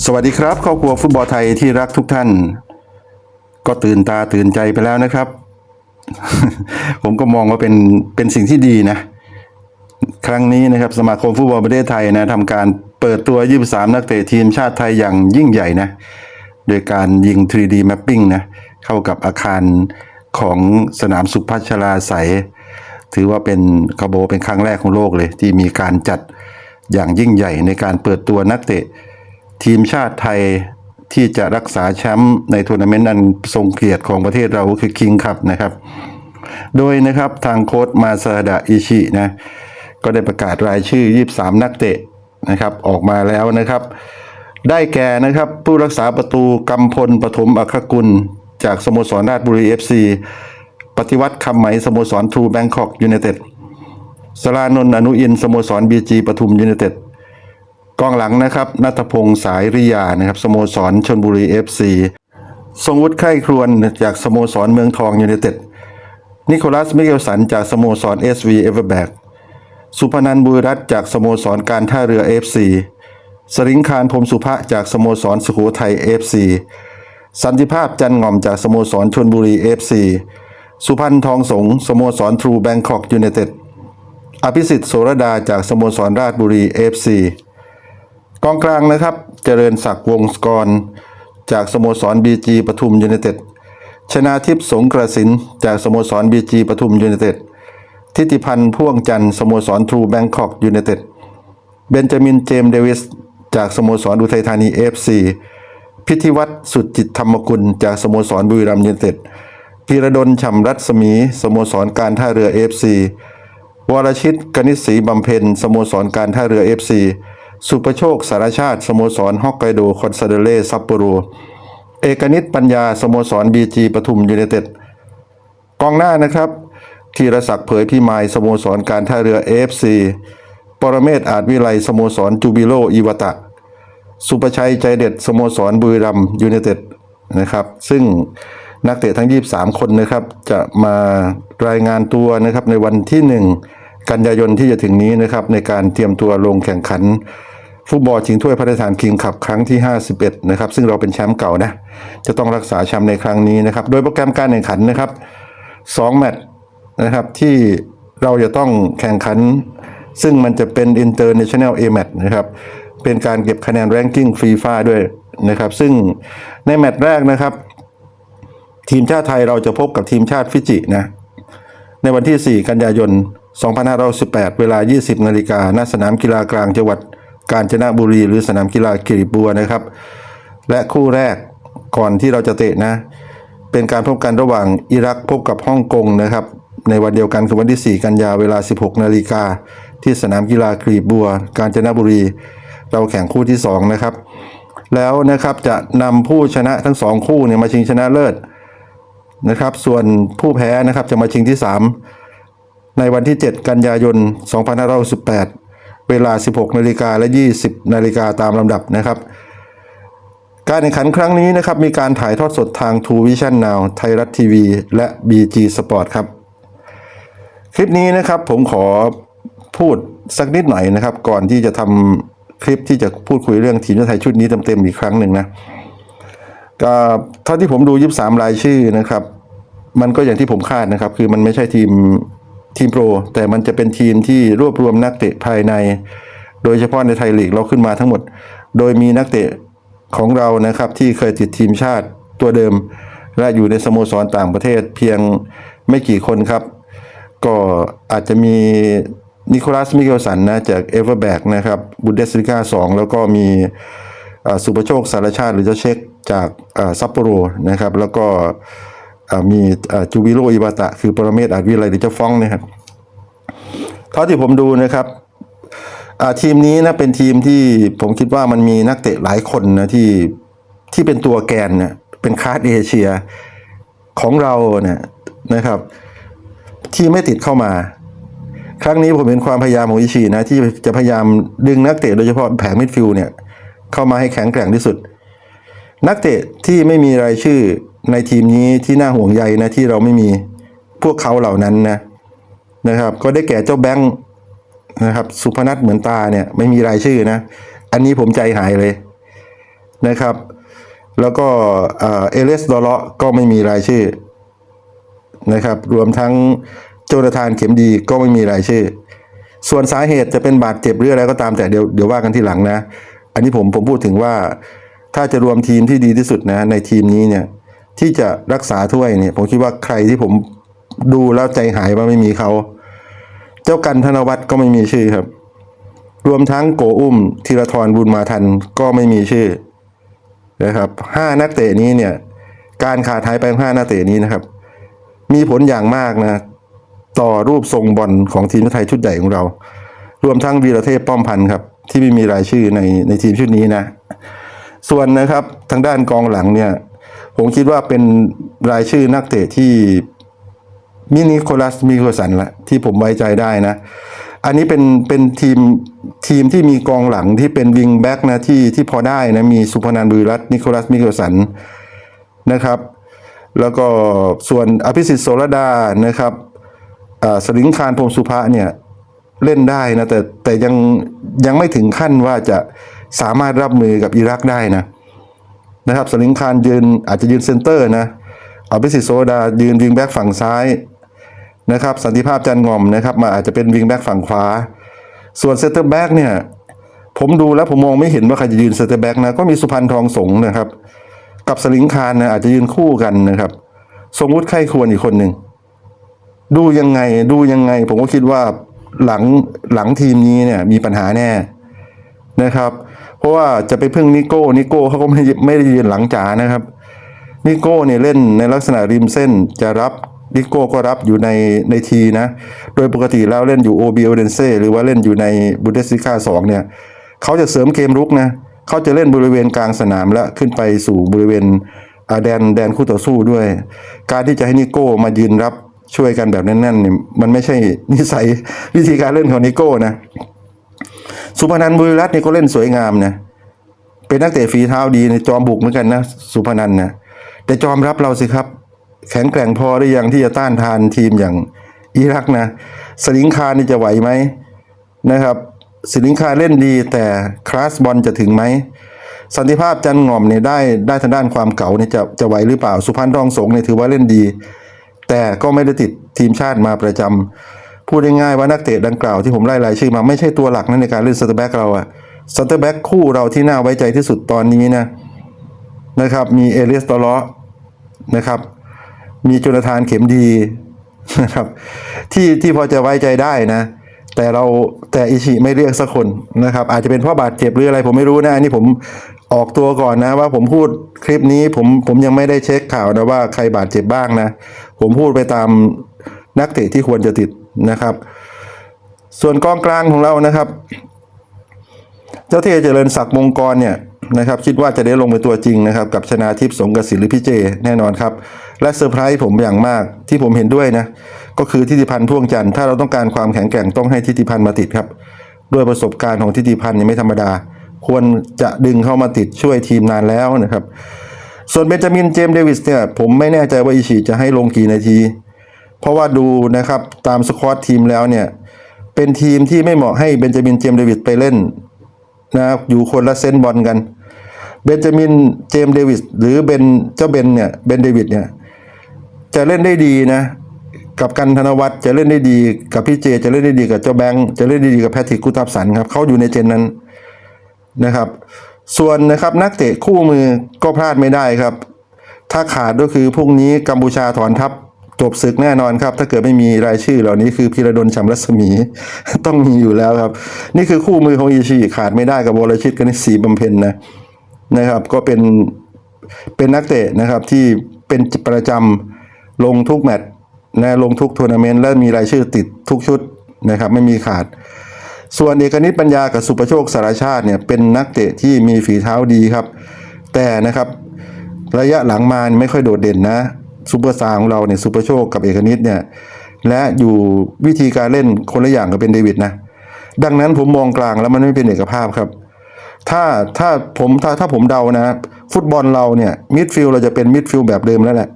สวัสดีครับครอบครัวฟุตบอลไทยที่รักทุกท่าน ก็ตื่นตาตื่นใจไปแล้วนะครับ ผมก็มองว่าเป็นเป็นสิ่งที่ดีนะ ครั้งนี้นะครับสมาคมฟุตบอลประเทศไทยนะทำการเปิดตัว 23 นักเตะทีมชาติไทยอย่างยิ่งใหญ่นะ โดยการยิง 3D mapping นะ เข้ากับอาคารของสนามสุพัชราไสยถือว่าเป็นคาโบเป็นครั้งแรกของโลกเลย ที่มีการจัดอย่างยิ่งใหญ่ในการเปิดตัวนักเตะ ทีมชาติไทยที่จะรักษาแชมป์ในทัวร์นาเมนต์อันทรงเกียรติของประเทศเราคือคิงคัพนะครับ โดยนะครับทางโค้ชมาซาดะอิชินะก็ได้ประกาศรายชื่อ 23 นักเตะนะครับออกมาแล้วนะครับ ได้แก่นะครับผู้รักษาประตูกำพลปฐมอัครกุล จากสโมสรราชบุรีเอฟซีปฏิวัติคำไหมสโมสรทรูแบงคอกยูไนเต็ดสรานนท์อนุอินสโมสรบีจีปทุมยูไนเต็ด กองหลังนะครับนัทพงศ์สายริยานะครับสโมสรชนบุรีเอฟซีทรงวุฒิไข้ครวนจากสโมสรเมืองทองยูไนเต็ดนิโคลัสมิเกลสันจากสโมสรเอสวีเอเวอร์แบกสุพนันบุรรัตจากสโมสรการท่าเรือเอฟซีสริงคารพรมสุภะจากสโมสรสุโขทัยเอฟซีสันติภาพจันง่อมจากสโมสรชนบุรีเอฟซีสุพันธ์ทองสงสโมสรทรูแบงคอกยูไนเต็ดอภิสิทธิ์โสรดาจากสโมสรราชบุรีเอฟซี กองกลางนะครับ เจริญศักดิ์วงศกร จากสโมสรบีจีปทุมยูไนเต็ดชนาทิพย์สงกระสินจากสโมสรบีจีปทุมยูไนเต็ดทิติพันธ์พ่วงจันทร์สโมสรทรูแบงคอกยูไนเต็ดเบนจามินเจมส์เดวิส จากสโมสรอุทัยธานีเอฟซีพิธิวัตรสุดจิตธรรมกุล จากสโมสรบุรีรัมย์ยูไนเต็ดพีระดลฉ่ำรัศมี สโมสรการท่าเรือเอฟซีวรชิตกนิษฐ์ศรีบำเพ็ญสโมสรการท่าเรือเอฟซี สุประโชคสารชาติสโมสรฮอกไกโดคอนซาเดเลซัปโปโร เอกนิตปัญญาสโมสรบีจีปทุมยูไนเต็ดกองหน้านะครับธีรศักดิ์เผยพิมายสโมสรการท่าเรือเอฟซีปรเมศอาจวิไลสโมสรจูบิโลอีวตะ สุประชัยใจเด็ดสโมสรบุรีรัมย์ยูไนเต็ดนะครับ ซึ่งนักเตะทั้ง 23 คนนะครับ จะมารายงานตัวนะครับในวันที่ 1 กันยายนที่จะถึงนี้นะครับ ในการเตรียมตัวลงแข่งขัน ฟุตบอลชิงถ้วยพระราชทานคิงคัพครั้งที่ 51 นะครับ ซึ่งเราเป็นแชมป์เก่านะ จะต้องรักษาแชมป์ในครั้งนี้นะครับ โดยโปรแกรมการแข่งขันนะครับ2แมตช์นะครับที่เราจะต้องแข่งขัน ซึ่งมันจะเป็น International A Match นะครับ เป็นการเก็บคะแนน Ranking ฟีฟ่าด้วยนะครับ ซึ่งในแมตช์แรกนะครับ ทีมชาติไทยเราจะพบกับทีมชาติฟิจินะในวันที่ 4 กันยายน 2518 เวลา 20 นาฬิกาณสนามกีฬากลางจังหวัด กาญจนบุรีหรือสนามกีฬากิริบัวนะครับ และคู่แรกก่อนที่เราจะเตะนะ เป็นการพบกันระหว่างอิรักพบกับฮ่องกงนะครับ ในวันเดียวกันคือวันที่ 4 กันยาเวลา 16 นาฬิกา ที่สนามกีฬากรีบัว กาญจนบุรี เราแข่งคู่ที่ 2 นะครับ แล้วนะครับจะนำผู้ชนะทั้งสองคู่เนี่ยมาชิงชนะเลิศนะครับ ส่วนผู้แพ้นะครับจะมาชิงที่ 3 ในวันที่ 7 กันยายน 2518 เวลา 16นาฬิกาและ 20นาฬิกาตามลำดับนะครับ การแข่งขันครั้งนี้นะครับ มีการถ่ายทอดสดทาง True Vision Now ไทยรัฐทีวีและ BG Sport ครับ คลิปนี้นะครับผมขอพูดสักนิดหน่อยนะครับ ก่อนที่จะทำคลิปที่จะพูดคุยเรื่องทีมชาติไทยชุดนี้เต็มๆอีกครั้งหนึ่งนะก็เท่าที่ผมดู 23 รายชื่อนะครับ มันก็อย่างที่ผมคาดนะครับ คือมันไม่ใช่ทีม ทีมโปร แต่มันจะเป็นทีมที่รวบรวมนักเตะภายใน โดยเฉพาะในไทยลีกเราขึ้นมาทั้งหมด โดยมีนักเตะของเรานะครับที่เคยติดทีมชาติตัวเดิม และอยู่ในสโมสรต่างประเทศเพียงไม่กี่คนครับ ก็อาจจะมีนิโคลัส มิเกลสันนะจากเอเวอร์แบกนะครับบุนเดสลิก้า2แล้วก็มีอ่าสุประโชคสารชาติหรือเจ้าเช็คจากอ่าซัปโปโรนะครับ แล้วก็ มีจูบิโรอิบาตะ คือปรเมศอาจวิไลหรือเจ้าฟ้องนะครับเท่าที่ผมดูนะครับทีมนี้นะเป็นทีมที่ผมคิดว่ามันมีนักเตะหลายคนนะที่ที่เป็นตัวแกนเนี่ยเป็นคาร์ดเอเชียของเราเนี่ยนะครับ ที่ไม่ติดเข้ามา ครั้งนี้ผมเห็นความพยายามของอิชินะที่จะพยายามดึงนักเตะโดยเฉพาะแผงมิดฟิลเนี่ยเข้ามาให้แข็งแกร่งที่สุด นักเตะที่ไม่มีรายชื่อ ในทีมนี้ที่น่าห่วงใยนะที่เราไม่มีพวกเขาเหล่านั้นนะนะครับ ก็ได้แก่เจ้าแบงค์นะครับ สุพนัทเหมือนตาเนี่ยไม่มีรายชื่อนะ อันนี้ผมใจหายเลยนะครับ แล้วก็เอเลสดอเลาะก็ไม่มีรายชื่อนะครับ รวมทั้งโจนาธานเข็มดีก็ไม่มีรายชื่อ ส่วนสาเหตุจะเป็นบาดเจ็บหรืออะไรก็ตามแต่เดี๋ยวเดี๋ยวว่ากันทีหลังนะ อันนี้ผมผมพูดถึงว่าถ้าจะรวมทีมที่ดีที่สุดนะในทีมนี้เนี่ย ที่จะรักษาถ้วยเนี่ยผมคิดว่าใครที่ผมดูแล้วใจหายว่าไม่มีเขา เจ้ากันธนวัฒน์ก็ไม่มีชื่อครับ รวมทั้งโกอุ้มธีรทรบุญมาทันก็ไม่มีชื่อนะครับห้านักเตะนี้เนี่ยการขาดหายไปห้านักเตะนี้นะครับ มีผลอย่างมากนะ ต่อรูปทรงบอลของทีมชาติไทยชุดใหญ่ของเรา รวมทั้งวีรเทพป้อมพันธ์ครับ ที่ไม่มีรายชื่อในในทีมชุดนี้นะ ส่วนนะครับทางด้านกองหลังเนี่ย ผมคิดว่าเป็นรายชื่อนักเตะที่มินิโคลัสมิโคสันละที่ผมไว้ใจได้นะ อันนี้เป็นเป็นทีมทีมที่มีกองหลังที่เป็นวิงแบ็กนะที่ที่พอได้นะ มีสุพนันบุรีรัตน์นิโคลัสมิโคสันนะครับ แล้วก็ส่วนอภิสิทธิ์โสรดานะครับสลิงคารพรมสุภะเนี่ยเล่นได้นะแต่แต่ยังยังไม่ถึงขั้นว่าจะสามารถรับมือกับอิรักได้นะ นะครับสลิงคารยืนอาจจะยืนเซนเตอร์นะอภิสิทธิ์โสดายืนวิงแบ็กฝั่งซ้ายนะครับสันติภาพจันงอมนะครับมาอาจจะเป็นวิงแบ็กฝั่งขวา ส่วนเซนเตอร์แบ็กเนี่ยผมดูแล้วผมมองไม่เห็นว่าใครจะยืนเซนเตอร์แบ็กนะก็มีสุพรรณทองสงนะครับ กับสลิงคารนะอาจจะยืนคู่กันนะครับทรงวุฒิไข้ควรอีกคนหนึ่งดูยังไงดูยังไง ผมก็คิดว่าหลังหลังทีมนี้เนี่ยมีปัญหาแน่นะครับ เพราะว่าจะไปพึ่งนิโก้นิโก้เขาก็ไม่ไม่ได้ยืนหลังจ๋านะครับนิโก้เนี่ยเล่นในลักษณะริมเส้นจะรับนิโก้ก็รับอยู่ในในทีนะ โดยปกติแล้วเล่นอยู่โอเบียเดนเซ่หรือว่าเล่นอยู่ในบุนเดสลิก้าสองเนี่ยเขาจะเสริมเกมรุกนะเขาจะเล่นบริเวณกลางสนามและขึ้นไปสู่บริเวณแดนแดนคู่ต่อสู้ด้วย การที่จะให้นิโก้มายืนรับช่วยกันแบบแน่นๆเนี่ยมันไม่ใช่นิสัยวิธีการเล่นของนิโก้นะ สุพนันบุรีรัตน์นี่ก็เล่นสวยงามนะเป็นนักเตะฝีเท้าดีในจอมบุกเหมือนกันนะสุพนันนะแต่จอมรับเราสิครับ แข็งแกร่งพอหรือยังที่จะต้านทานทีมอย่างอิรักนะสลิงคารนี่จะไหวไหมนะครับสลิงคารเล่นดีแต่คลาสบอลจะถึงไหมสันติภาพจันงอมเนี่ยได้ได้ทางด้านความเก่าเนี่ยจะจะไหวหรือเปล่า สุพรรณทองสงเนี่ยถือว่าเล่นดี แต่ก็ไม่ได้ติดทีมชาติมาประจำ พูดง่ายๆว่านักเตะดังกล่าวที่ผมไล่รายชื่อมาไม่ใช่ตัวหลักนะในการเล่นสเตอร์แบ็กเราอะสเตอร์แบ็กคู่เราที่น่าไว้ใจที่สุดตอนนี้นะนะครับ มีเอเลียสตอลอนะครับ มีจนาธานเข็มดีนะครับ ที่ที่พอจะไว้ใจได้นะ แต่เราแต่อิชิไม่เรียกสักคนนะครับ อาจจะเป็นเพราะบาดเจ็บหรืออะไร ผมไม่รู้นะอันนี้ผมออกตัวก่อนนะ ว่าผมพูดคลิปนี้ผมผมยังไม่ได้เช็คข่าวนะว่าใครบาดเจ็บบ้างนะ ผมพูดไปตามนักเตะที่ควรจะติด นะครับ ส่วนกองกลางของเรานะครับ เจ้าเทเจริญศักดิ์มงกรเนี่ยนะครับคิดว่าจะได้ลงเป็นตัวจริงนะครับ กับชนาทิพย์สงกสิทธิ์หรือพี่เจแน่นอนครับ และเซอร์ไพรส์ผมอย่างมากที่ผมเห็นด้วยนะก็คือทิติพันธ์พ่วงจันทร์ถ้าเราต้องการความแข็งแกร่งต้องให้ทิติพันธ์มาติดครับ ด้วยประสบการณ์ของทิติพันธ์ยังไม่ธรรมดา ควรจะดึงเข้ามาติดช่วยทีมนานแล้วนะครับ ส่วนเบนจามินเจมส์เดวิสเนี่ยผมไม่แน่ใจว่าอิชิจะให้ลงกี่นาที เพราะว่าดูนะครับตามสควอตทีมแล้วเนี่ย เป็นทีมที่ไม่เหมาะให้เบนจามินเจมส์เดวิสไปเล่นนะครับอยู่คนละเซนบอลกันเบนจามินเจมส์เดวิสหรือเบนเจ้าเบนเนี่ยเบนเดวิดเนี่ยจะเล่นได้ดีนะ กับกันธนวัฒน์จะเล่นได้ดีกับพี่เจ จะเล่นได้ดีกับเจ้าแบงค์จะเล่นได้ดีกับแพทริกกุตับสันครับเขาอยู่ในเจนนั้นนะครับ ส่วนนะครับนักเตะคู่มือก็พลาดไม่ได้ครับ ถ้าขาดก็คือพรุ่งนี้กัมพูชาถอนทัพ จบศึกแน่นอนครับ ถ้าเกิดไม่มีรายชื่อเหล่านี้คือพีระดลชำรัศมี ต้องมีอยู่แล้วครับ นี่คือคู่มือของอิชิขาดไม่ได้กับวรชิตกนิษฐีบำเพ็ญนะนะครับ ก็เป็นเป็นนักเตะนะครับที่เป็นประจำลงทุกแมตช์นะลงทุกทัวร์นาเมนต์และมีรายชื่อติดทุกชุดนะครับ ไม่มีขาด ส่วนเอกนิตปัญญากับสุประโชคสารชาติเนี่ยเป็นนักเตะที่มีฝีเท้าดีครับ แต่นะครับระยะหลังมาไม่ค่อยโดดเด่นนะ ซูเปอร์สตาร์ของเราเนี่ยซูเปอร์โชคกับเอกนิตเนี่ยและอยู่วิธีการเล่นคนละอย่างกับเป็นเดวิดนะ ดังนั้นผมมองกลางแล้วมันไม่เป็นเอกภาพครับ ถ้าถ้าผมถ้าถ้าผมเดานะ ฟุตบอลเราเนี่ยมิดฟิลเราจะเป็นมิดฟิลแบบเดิมแล้วแหละ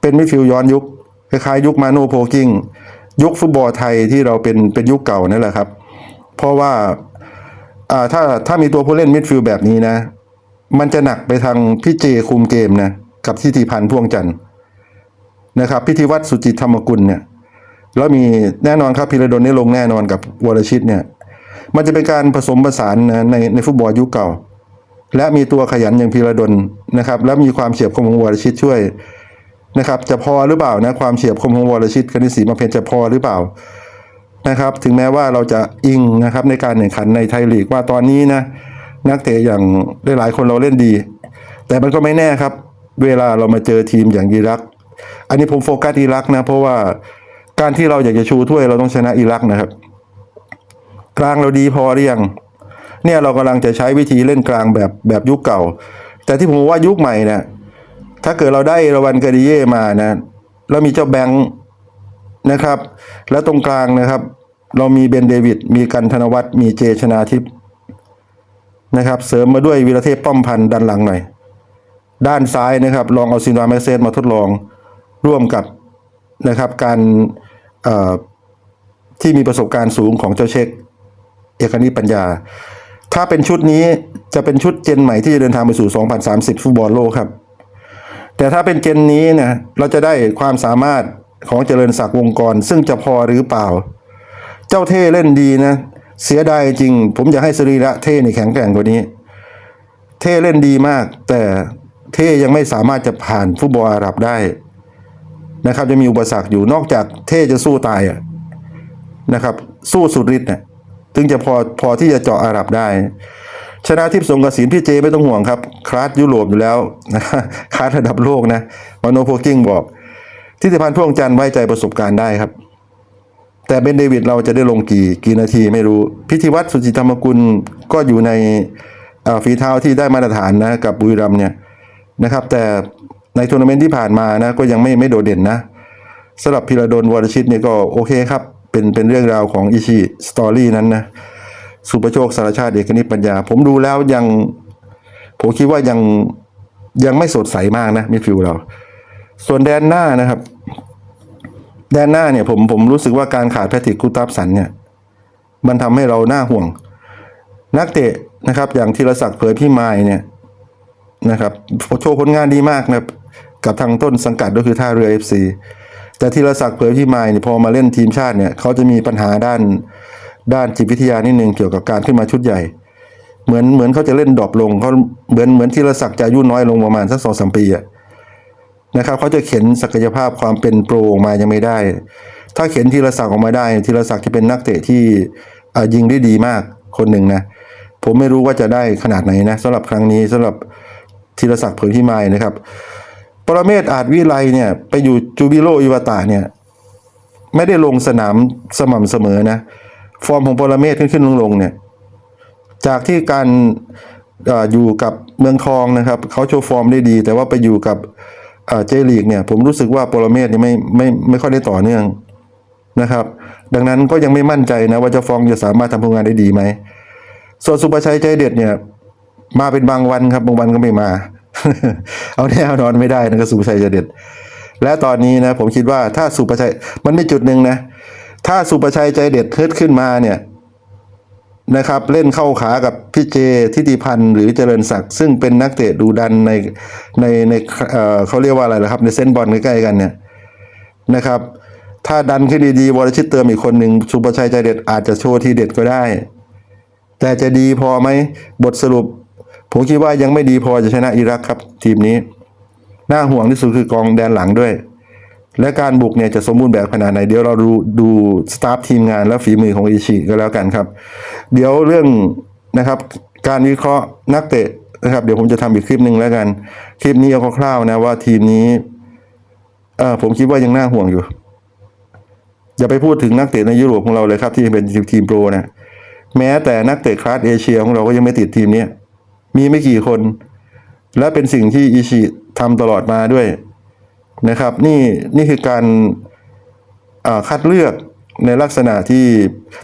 เป็นมิดฟิลย้อนยุคคล้ายๆยุคมาโนโพกิงยุคฟุตบอลไทยที่เราเป็นเป็นยุคเก่านั่นแหละครับ เพราะว่าอ่าถ้าถ้ามีตัวผู้เล่นมิดฟิลแบบนี้นะ มันจะหนักไปทางพี่เจคุมเกมนะกับทิติพันธ์พ่วงจันทร์ นะครับ พิธีวัตรสุจิตธรรมกุลเนี่ยแล้วมีแน่นอนครับพีระดลนี่ลงแน่นอนกับวรชิตเนี่ยมันจะเป็นการผสมผสานนะในในฟุตบอลยุคเก่า และมีตัวขยันอย่างพีระดลนะครับ แล้วมีความเฉียบคมของวรชิตช่วยนะครับ จะพอหรือเปล่านะความเฉียบคมของวรชิตคณิตศรีมาเพนจะพอหรือเปล่านะครับ ถึงแม้ว่าเราจะอิงนะครับในการแข่งขันในไทยลีกว่าตอนนี้นะนักเตะอย่างได้หลายคนเราเล่นดี แต่มันก็ไม่แน่ครับ เวลาเรามาเจอทีมอย่างอิรัก อันนี้ผมโฟกัสอิรักนะเพราะว่าการที่เราอยากจะชูถ้วยเราต้องชนะอิรักนะครับ กลางเราดีพอหรือยังเนี่ยเรากำลังจะใช้วิธีเล่นกลางแบบแบบยุคเก่า แต่ที่ผมว่ายุคใหม่เนี่ยถ้าเกิดเราได้ระวันกาดิเย่มานะแล้วมีเจ้าแบงค์นะครับ แล้วตรงกลางนะครับ เรามีเบนเดวิดมีกันธนวัฒน์มีเจชนาทิพย์นะครับ เสริมมาด้วยวีรเทพป้อมพันธ์ด้านหลังหน่อย ด้านซ้ายนะครับ ลองเอาซินวาแมกเซสมาทดลอง ร่วมกับนะครับการที่มีประสบการณ์สูงของเจ้าเช็คเอกนิปัญญา ถ้าเป็นชุดนี้จะเป็นชุดเจนใหม่ที่จะเดินทางไปสู่ 2030 ฟุตบอลโลกครับ แต่ถ้าเป็นเจนนี้นะเราจะได้ความสามารถของเจริญศักดิ์วงกร ซึ่งจะพอหรือเปล่า เจ้าเท่เล่นดีนะ เสียดายจริง ผมอยากให้สรีระเท่ในแข็งแกร่งกว่านี้ เท่เล่นดีมาก แต่เท่ยังไม่สามารถจะผ่านฟุตบอลอาหรับได้ นะครับ จะมีอุปสรรคอยู่นอกจากเท่จะสู้ตายอะนะครับ สู้สุดฤทธิ์เนี่ยถึงจะพอพอที่จะเจาะอาหรับได้ ชนะทิพย์สงกระสินพี่เจไม่ต้องห่วงครับ คลาสยุโรปอยู่แล้วนะคลาสระดับโลกนะมโนโพกิ้งบอก ทิติพันธ์พ่วงจันทร์ไว้ใจประสบการณ์ได้ครับ แต่เบนเดวิดเราจะได้ลงกี่กี่นาทีไม่รู้ พิธีวัตรสุจิตธรรมกุลก็อยู่ในอ่อฝีเท้าที่ได้มาตรฐานนะกับบุรีรัมเนี่ยนะครับ แต่ ในทัวร์นาเมนต์ที่ผ่านมานะก็ยังไม่ไม่โดดเด่นนะสำหรับพิระดลวรชิตเนี่ยก็โอเคครับ เป็นเป็นเรื่องราวของอิชิสตอรี่นั้นนะสุประโชคสารชาติเอกนิปัญญา ผมดูแล้วยัง ผมคิดว่ายังยังไม่สดใสมากนะมิฟิลด์เรา ส่วนแดนหน้านะครับ แดนหน้าเนี่ย ผมผมรู้สึกว่าการขาดแพทริกกูตับสันเนี่ย มันทำให้เราหน้าห่วง นักเตะนะครับ อย่างธีรศักดิ์เผยพี่ไม้เนี่ยนะครับโชว์ผลงานดีมากนะครับ กับทางต้นสังกัดก็คือท่าเรือ FC แต่ธีรศักดิ์เผยพี่ไม้เนี่ยพอมาเล่นทีมชาติเนี่ยเขาจะมีปัญหาด้านด้านจิตวิทยานิดนึงเกี่ยวกับการขึ้นมาชุดใหญ่ เหมือนเหมือนเขาจะเล่นดรอปลงเขาเหมือนเหมือนธีรศักดิ์จะอายุน้อยลงประมาณสักสองสามปีอะนะครับเขาจะเข็นศักยภาพความเป็นโปรออกมายังไม่ได้ ถ้าเข็นธีรศักดิ์ออกมาได้ธีรศักดิ์จะเป็นนักเตะที่ยิงได้ดีมากคนหนึ่งนะผมไม่รู้ว่าจะได้ขนาดไหนนะสำหรับครั้งนี้สำหรับธีรศักดิ์เผยพิมายนะครับ รเมศอาจวิไลเนี่ยไปอยู่จูบิโลอิวาตาเนี่ยไม่ได้ลงสนามสม่ำเสมอนะ ฟอร์มของปรเมศขึ้นขึ้นลงลงเนี่ยจากที่การอออยู่กับเมืองทองนะครับเขาโชว์ฟอร์มได้ดี แต่ว่าไปอยู่กับเจลีกเนี่ยผมรู้สึกว่าปรเมศเนี่ยไม่ไม่ไม่ค่อยได้ต่อเนื่องนะครับ ดังนั้นก็ยังไม่มั่นใจนะว่าเจะฟองจะสามารถทำผลงานได้ดีไหมส่วนสุประชัยใจเด็ดเนี่ยมาเป็นบางวันครับบางวันก็ไม่มา เอาแน่นอนไม่ได้นะกสุประชัยใจเด็ด และตอนนี้นะ ผมคิดว่าถ้าสุประชัยมันมีจุดหนึ่งนะ ถ้าสุประชัยใจเด็ดเฮิดขึ้นมาเนี่ยนะครับ เล่นเข้าขากับพี่เจทิติพันธ์หรือเจริญศักดิ์ซึ่งเป็นนักเตะดูดันในในในเเขาเรียกว่าอะไรล่ะครับ ในเส้นบอลใกล้ๆกันเนี่ยนะครับ ถ้าดันขึ้นดีๆวรชิตเติมอีกคนหนึ่งสุประชัยใจเด็ดอาจจะโชว์ทีเด็ดก็ได้ แต่จะดีพอไหมบทสรุป ผมคิดว่ายังไม่ดีพอจะชนะอิรักครับ ทีมนี้ น่าห่วงที่สุดคือกองแดนหลังด้วย และการบุกเนี่ยจะสมบูรณ์แบบขนาดไหน เดี๋ยวเราดูดูสตาฟทีมงานและฝีมือของอิชิก็แล้วกันครับ เดี๋ยวเรื่องนะครับ การวิเคราะห์นักเตะนะครับ เดี๋ยวผมจะทำอีกคลิปหนึ่งแล้วกัน คลิปนี้เอาคร่าวๆนะว่าทีมนี้เออผมคิดว่ายังน่าห่วงอยู่ อย่าไปพูดถึงนักเตะในยุโรปของเราเลยครับ ที่เป็นทีมโปรนะแม้แต่นักเตะคลาสเอเชียของเราก็ยังไม่ติดทีมเนี้ย มีไม่กี่คน และเป็นสิ่งที่อิชิทำตลอดมาด้วยนะครับ นี่นี่คือการคัดเลือกในลักษณะที่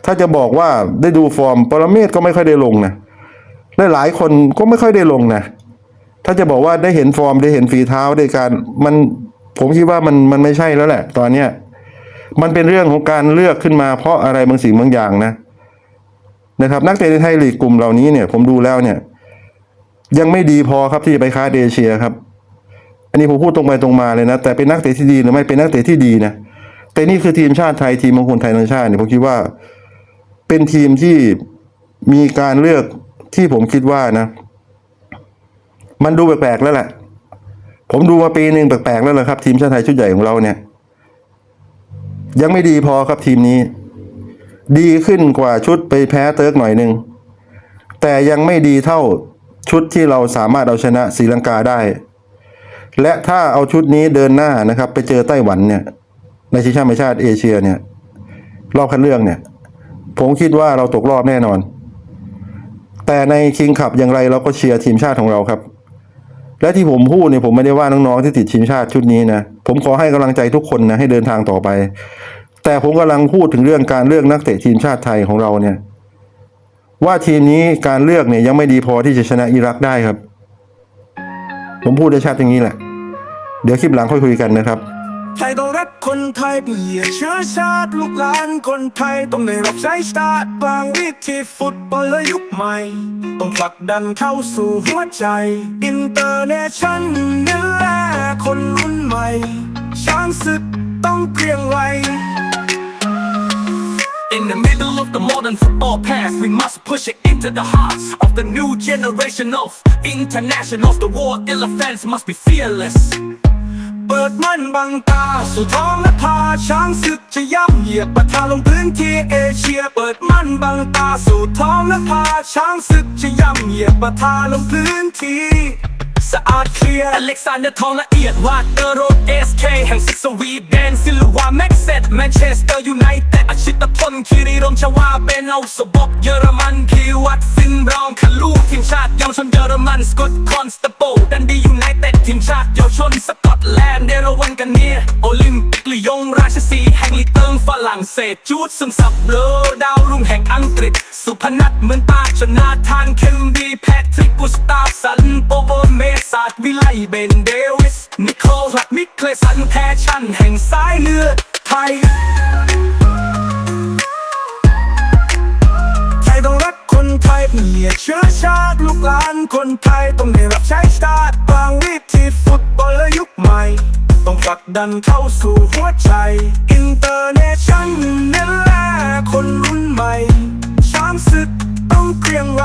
ถ้าจะบอกว่าได้ดูฟอร์ม ปรเมศก็ไม่ค่อยได้ลงนะและหลายคนก็ไม่ค่อยได้ลงนะถ้าจะบอกว่าได้เห็นฟอร์มได้เห็นฝีเท้าได้การมันผมคิดว่ามันมันไม่ใช่แล้วแหละ ตอนเนี้ยมันเป็นเรื่องของการเลือกขึ้นมาเพราะอะไรบางสิ่งบางอย่างนะนะครับ นักเตะในไทยลีกกลุ่มเหล่านี้เนี่ย ผมดูแล้วเนี่ย ยังไม่ดีพอครับที่จะไปค้าเอเชียครับ อันนี้ผมพูดตรงไปตรงมาเลยนะ แต่เป็นนักเตะที่ดีหรือไม่เป็นนักเตะที่ดีนะแต่นี่คือทีมชาติไทยทีมของคนไทยทั้งชาติเนี่ยผมคิดว่า เป็นทีมที่มีการเลือกที่ผมคิดว่านะ มันดูแปลกๆแล้วแหละ ผมดูมาปีหนึ่งแปลกๆแล้วแหละครับ ทีมชาติไทยชุดใหญ่ของเราเนี่ย ยังไม่ดีพอครับทีมนี้ ดีขึ้นกว่าชุดไปแพ้เติร์กหน่อยหนึ่งแต่ยังไม่ดีเท่า ชุดที่เราสามารถเอาชนะศรีลังกาได้ และถ้าเอาชุดนี้เดินหน้านะครับ ไปเจอไต้หวันเนี่ย ในชิงแชมป์ชาติเอเชียเนี่ย รอบคัดเลือกเนี่ย ผมคิดว่าเราตกรอบแน่นอน แต่ในคิงคับอย่างไรเราก็เชียร์ทีมชาติของเราครับ และที่ผมพูดเนี่ยผมไม่ได้ว่าน้องๆที่ติดทีมชาติชุดนี้นะผมขอให้กำลังใจทุกคนนะให้เดินทางต่อไป แต่ผมกำลังพูดถึงเรื่องการเลือกนักเตะทีมชาติไทยของเราเนี่ย ว่าทีมนี้การเลือกเนี่ยยังไม่ดีพอที่จะชนะอิรักได้ครับ ผมพูดได้ชัดอย่างนี้แหละ เดี๋ยวคลิปหลังค่อยคุยกันนะครับไทยต้องรักคนไทยเปลี่ยนเชื้อชาติลูกหลานคนไทยต้องได้รับใช้ชาติบางวิธีฟุตบอลและยุคใหม่ ต้องผลักดันเข้าสู่หัวใจ อินเตอร์เนชั่นนี่แหละคนรุ่นใหม่ ช้างศึกต้องเกรียงไกร In the middle of the modern football past, we must push it into the hearts of the new generation of internationals. The war elephants must be fearless. เปิดมันบังตา สู่ท้องและพาช้างศึกจะย่ำเหยียบประทาลงพื้นที่เอเชีย เปิดมันบังตา สู่ท้องและพาช้างศึกจะย่ำเหยียบประทาลงพื้นที่ สะอาดเคลียร์อเล็กซานเดอร์ทองละเอียดวาดเออโรดเอสเคแห่งซิกสวีเดนซิลวาแม็กเซตแมนเชสเตอร์ยูไนเต็ดอาชิตพลคิริรมชวาเบนเอาสบกเยอรมันพีวัตฟินบรองคาลูทีมชาติเยาวชนเยอรมันสกอตคอนสเตโปดันดียูไนเต็ดทีมชาติเยาวชนสกอตแลนด์เดรวันกันเนียโอลิมปิกลียงราชสีแห่งลีเติงฝรั่งเศสจูดซึมซับเบลอดาวรุ่งแห่งอังกฤษ สุพนัทเหมือนตาชนาทานเคมดีแพทริกกุสตาฟสันโปโบเมศาสาดวิไลเบนเดวิส นิโคลัดมิเคลสันแพชชั่นแห่งสายเลือดไทย ไทยต้องรักคนไทยเปลี่ยเชื้อชาติลูกหลานคนไทยต้องได้รับใช้ชาติบางวิธีฟุตบอลและยุคใหม่ ต้องผลักดันเข้าสู่หัวใจ อินเตอร์เนชั่นนี่แลคนรุ่นใหม่ ช้างศึกต้องเกรียงไกร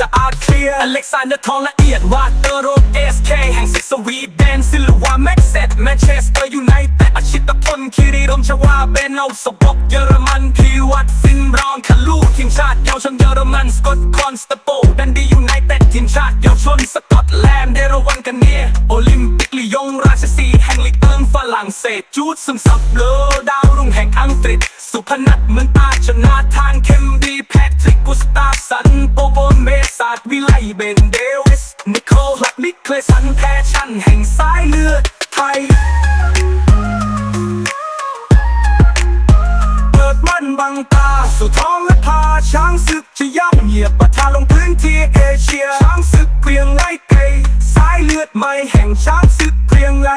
สะอาดเคลียร์อเล็กซานเดอร์ทองละเอียดวาดเออโรดเอสเคแห่งซิกสวีเดนซิลวาแม็กเซตแมนเชสเตอร์ยูไนเต็ดอาชิตพลคิริรมชวาเบนเอาสบกเยอรมันพีวัตฟินรองคาลูทีมชาติเยาวชนเยอรมันสกอตคอนสตโปดันดียูไนเต็ดทีมชาติเยาวชนสกอตแลนด์เดรวันกันเนียโอลิมปิกลียงราชสีแห่งลีกเอิงฝรั่งเศสจูดซึมซับเลอดาวรุ่งแห่งอังกฤษ สุพนัทเมือนตาชนาทานเคมดีแพทริกกุสตาสันโปโบเมาดวิไลเบนเดวิส นิโคลัดมิเคลสันแพชชั่นแห่งสายเลือดไทย เปิดมันบังตา สู่ท้องและพาช้างศึกจะย่ำเหยียบประทาลงพื้นที่เอเชีย ช้างศึกเกรียงไรไกรสายเลือดใหม่แห่งช้างศึกเกรียงไร